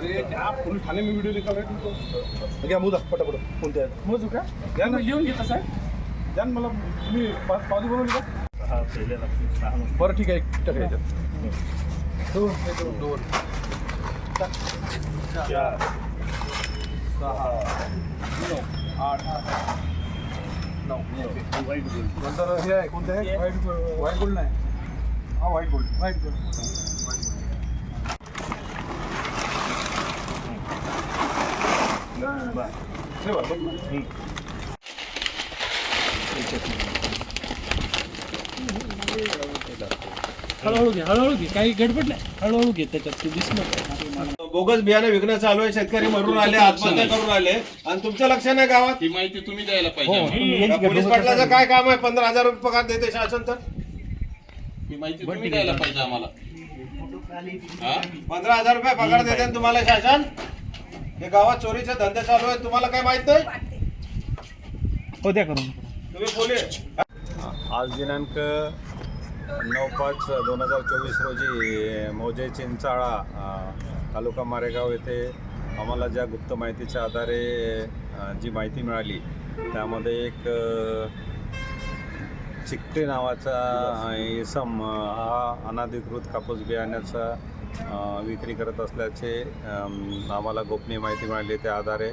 अरे क्या पुलिस थाने में वीडियो निकाल रहे तुमको घ्या मुदा पटापट. कोणत्या आहेत? मोजू का? घ्या ना. लिहून घेता साहेब द्या ना मला. तुम्ही पा- पावती बनवली का सहा नंबर. बरं ठीक आहे. एक टाका याच्यात दोन हे दोन दोन. चार सहा नऊ आठ नऊ. वाईट बोल नंतर हे आहे कोणते आहे? व्हाईट व्हाईट गोल्ड नाही. हा व्हाईट गोल्ड व्हाईट गोल्ड बरं. ठेवा बघ ना. हं. हळूहळू घे हळूहळू घे. काही गडबड नाही. हळूहळू घे त्याच्यात. तू दिसलं बोगस बियाणे विकणं चालू आहे शेतकरी मरून आले आत्महत्या करून आले. आणि तुमच्या लक्ष नाही गावात? ही माहिती तुम्ही द्यायला पाहिजे. या पोलीस पाटलाचं काय काम आहे? पंधरा हजार रुपये पगार देते शासन तर? ही माहिती तुम्ही द्यायला पाहिजे आम्हाला. हा? पंधरा हजार रुपये पगार देते तुम्हाला शासन? हे गावात चोरीचे धंदे चालू आहेत तुम्हाला काय माहीत नाही? हो द्या करून तुम्ही पोलीस आज दिनांक नऊ पाच दोन हजार चोवीस रोजी मौजे चिंचाळा अ, तालुका मारेगाव येथे आम्हाला ज्या गुप्त माहितीच्या आधारे अ, जी माहिती मिळाली त्यामध्ये एक अ, चिकटे नावाचा अ, इसम अ, हा अनाधिकृत कापूस बियाण्याचा विक्री करत असल्याचे आम्हाला गोपनीय माहिती मिळाली. त्या आधारे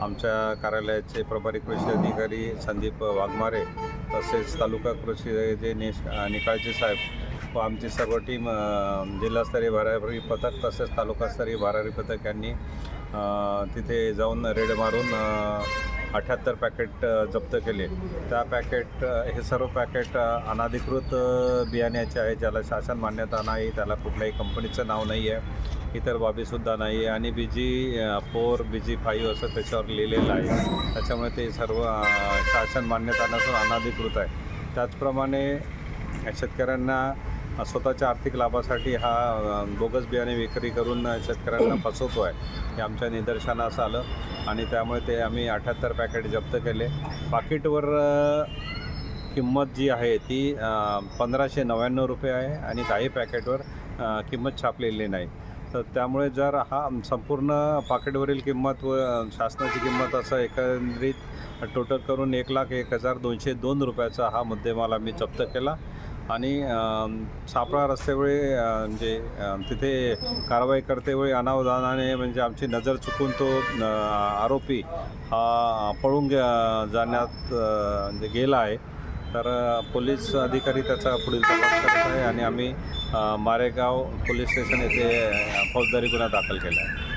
आमच्या कार्यालयाचे प्रभारी कृषी अधिकारी संदीप वाघमारे तसेच तालुका कृषी जे निश निकाळचे साहेब व आमची सर्व टीम जिल्हास्तरीय भरारी पथक तसेच तालुकास्तरीय भरारी पथक यांनी तिथे जाऊन रेड मारून अठ्याहत्तर पॅकेट जप्त केले. त्या पॅकेट हे सर्व पॅकेट अनाधिकृत बियाण्याचे आहे ज्याला शासन मान्यता नाही त्याला कुठल्याही कंपनीचं नाव नाही आहे इतर बाबीसुद्धा नाही आहे आणि बी जी फोर बी जी फाईव्ह असं त्याच्यावर लिहिलेलं आहे. त्याच्यामुळे ते सर्व शासन मान्यता नसून अनाधिकृत आहे. त्याचप्रमाणे शेतकऱ्यांना स्वतःच्या आर्थिक लाभासाठी हा बोगस बियाणे विक्री करून शेतकऱ्यांना फसवतो आहे हे आमच्या निदर्शनास आलं आणि त्यामुळे ते आम्ही अठ्याहत्तर पॅकेट जप्त केले. पाकिटवर किंमत जी आहे ती पंधराशे नव्याण्णव रुपये आहे आणि काही पॅकेटवर किंमत छापलेली नाही. तर त्यामुळे जर हा संपूर्ण पाकिटवरील किंमत व शासनाची किंमत असं एकंदरीत टोटल करून एक लाख एक हजार दोनशे दोन रुपयाचा हा मुद्देमाल आम्ही जप्त केला. आणि सापळा रस्त्यावेळी म्हणजे तिथे कारवाई करतेवेळी अनावधानाने म्हणजे आमची नजर चुकून तो आरोपी हा पळून जाण्यात म्हणजे गेला आहे. तर पोलीस अधिकारी त्याचा पुढील तपास करत आहे आणि आम्ही मारेगाव पोलीस स्टेशन येथे फौजदारी गुन्हा दाखल केला आहे.